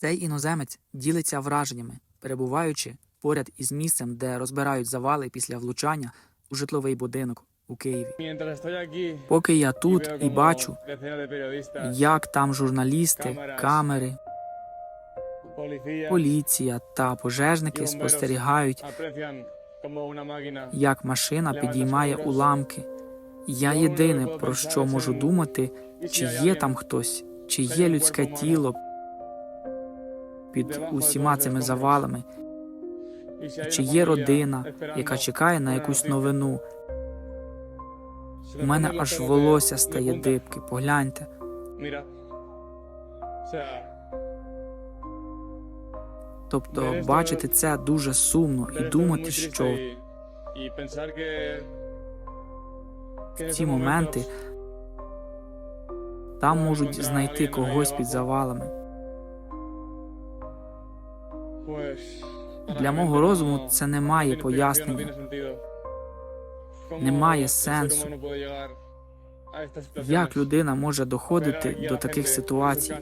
Цей іноземець ділиться враженнями, перебуваючи поряд із місцем, де розбирають завали після влучання у житловий будинок у Києві. Поки я тут і бачу, як там журналісти, камери, поліція та пожежники спостерігають, як машина підіймає уламки. Я єдине про що можу думати, чи є там хтось, чи є людське тіло під усіма цими завалами, чи є родина, яка чекає на якусь новину. У мене аж волосся стає дибки. Погляньте. Тобто, бачити це дуже сумно і думати, що в ці моменти там можуть знайти когось під завалами. Для мого розуму це не має пояснення. Немає сенсу. Як людина може доходити до таких ситуацій?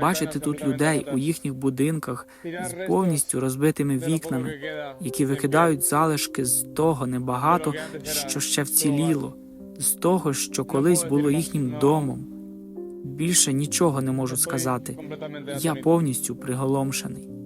Бачити тут людей у їхніх будинках з повністю розбитими вікнами, які викидають залишки з того небагато, що ще вціліло, з того, що колись було їхнім домом. Більше нічого не можу сказати. Я повністю приголомшений.